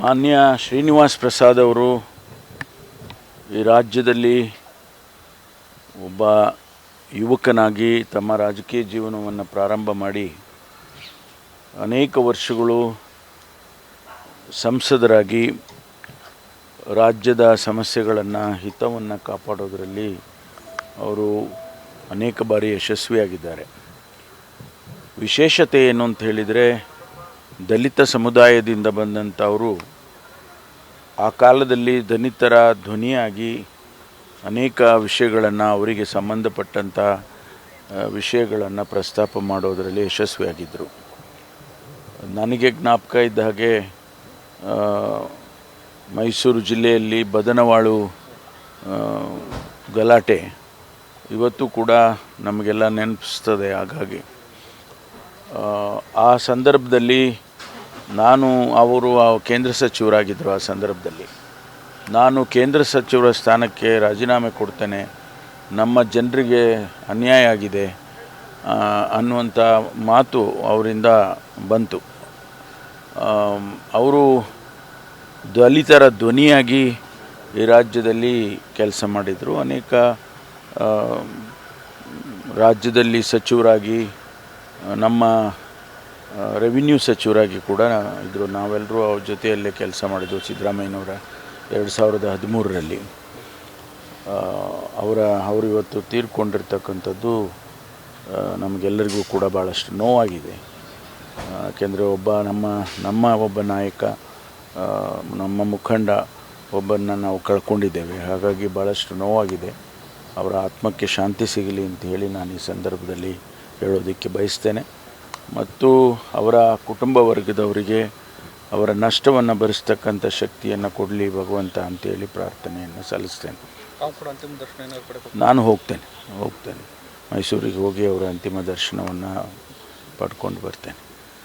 ಮಾನ್ಯ ಶ್ರೀನಿವಾಸ್ ಪ್ರಸಾದ್ ಅವರು ಈ ರಾಜ್ಯದಲ್ಲಿ ಒಬ್ಬ ಯುವಕನಾಗಿ ತಮ್ಮ ರಾಜಕೀಯ ಜೀವನವನ್ನು ಪ್ರಾರಂಭ ಮಾಡಿ ಅನೇಕ ವರ್ಷಗಳು ಸಂಸದರಾಗಿ ರಾಜ್ಯದ ಸಮಸ್ಯೆಗಳನ್ನು ಹಿತವನ್ನು ಕಾಪಾಡೋದರಲ್ಲಿ ಅವರು ಅನೇಕ ಬಾರಿ ಯಶಸ್ವಿಯಾಗಿದ್ದಾರೆ. ವಿಶೇಷತೆ ಏನು ಅಂತ ಹೇಳಿದರೆ, ದಲಿತ ಸಮುದಾಯದಿಂದ ಬಂದಂಥವರು ಆ ಕಾಲದಲ್ಲಿ ದಲಿತರ ಧ್ವನಿಯಾಗಿ ಅನೇಕ ವಿಷಯಗಳನ್ನು ಅವರಿಗೆ ಸಂಬಂಧಪಟ್ಟಂಥ ವಿಷಯಗಳನ್ನು ಪ್ರಸ್ತಾಪ ಮಾಡೋದರಲ್ಲಿ ಯಶಸ್ವಿಯಾಗಿದ್ದರು ನನಗೆ ಜ್ಞಾಪಕ ಇದ್ದ ಹಾಗೆ ಮೈಸೂರು ಜಿಲ್ಲೆಯಲ್ಲಿ ಬದನವಾಳು ಗಲಾಟೆ ಇವತ್ತು ಕೂಡ ನಮಗೆಲ್ಲ ನೆನಪಿಸ್ತದೆ ಹಾಗಾಗಿ. ಆ, ಸಂದರ್ಭದಲ್ಲಿ ನಾನು ಅವರು ಕೇಂದ್ರ ಸಚಿವರಾಗಿದ್ದರು ಆ ಸಂದರ್ಭದಲ್ಲಿ. ನಾನು ಕೇಂದ್ರ ಸಚಿವರ ಸ್ಥಾನಕ್ಕೆ ರಾಜೀನಾಮೆ ಕೊಡ್ತೇನೆ. ನಮ್ಮ ಜನರಿಗೆ ಅನ್ಯಾಯ ಆಗಿದೆ ಅನ್ನುವಂಥ ಮಾತು ಅವರಿಂದ ಬಂತು. ಅವರು ದಲಿತರ ಧ್ವನಿಯಾಗಿ ಈ ರಾಜ್ಯದಲ್ಲಿ ಕೆಲಸ ಮಾಡಿದರು. ಅನೇಕ ರಾಜ್ಯದಲ್ಲಿ ಸಚಿವರಾಗಿ ನಮ್ಮ ರೆವಿನ್ಯೂ ಸಚಿವರಾಗಿ ಕೂಡ ಇದ್ದರು ನಾವೆಲ್ಲರೂ ಅವ್ರ ಜೊತೆಯಲ್ಲೇ ಕೆಲಸ ಮಾಡಿದ್ವು ಸಿದ್ದರಾಮಯ್ಯನವರ ಎರಡು ಸಾವಿರದ ಹದಿಮೂರರಲ್ಲಿ. ಅವರ, ಅವರು ಇವತ್ತು ತೀರ್ಕೊಂಡಿರ್ತಕ್ಕಂಥದ್ದು ನಮಗೆಲ್ಲರಿಗೂ ಕೂಡ ಭಾಳಷ್ಟು ನೋವಾಗಿದೆ. ಯಾಕೆಂದರೆ ಒಬ್ಬ ನಮ್ಮ ನಮ್ಮ ಒಬ್ಬ ನಾಯಕ ನಮ್ಮ ಮುಖಂಡ ಒಬ್ಬನ್ನ ನಾವು ಕಳ್ಕೊಂಡಿದ್ದೇವೆ. ಹಾಗಾಗಿ ಭಾಳಷ್ಟು ನೋವಾಗಿದೆ. ಅವರ ಆತ್ಮಕ್ಕೆ ಶಾಂತಿ ಸಿಗಲಿ ಅಂತ ಹೇಳಿ ನಾನು ಈ ಸಂದರ್ಭದಲ್ಲಿ ಹೇಳೋದಕ್ಕೆ ಬಯಸ್ತೇನೆ. ಮತ್ತು ಅವರ ಕುಟುಂಬ ವರ್ಗದವರಿಗೆ ಅವರ ನಷ್ಟವನ್ನು ಭರಿಸ್ತಕ್ಕಂಥ ಶಕ್ತಿಯನ್ನು ಕೊಡಲಿ ಭಗವಂತ ಅಂತೇಳಿ ಪ್ರಾರ್ಥನೆಯನ್ನು ಸಲ್ಲಿಸ್ತೇನೆ. ನಾನು ಹೋಗ್ತೇನೆ ಹೋಗ್ತೇನೆ. ಮೈಸೂರಿಗೆ ಹೋಗಿ ಅವರ ಅಂತಿಮ ದರ್ಶನವನ್ನು ಪಡ್ಕೊಂಡು ಬರ್ತೇನೆ.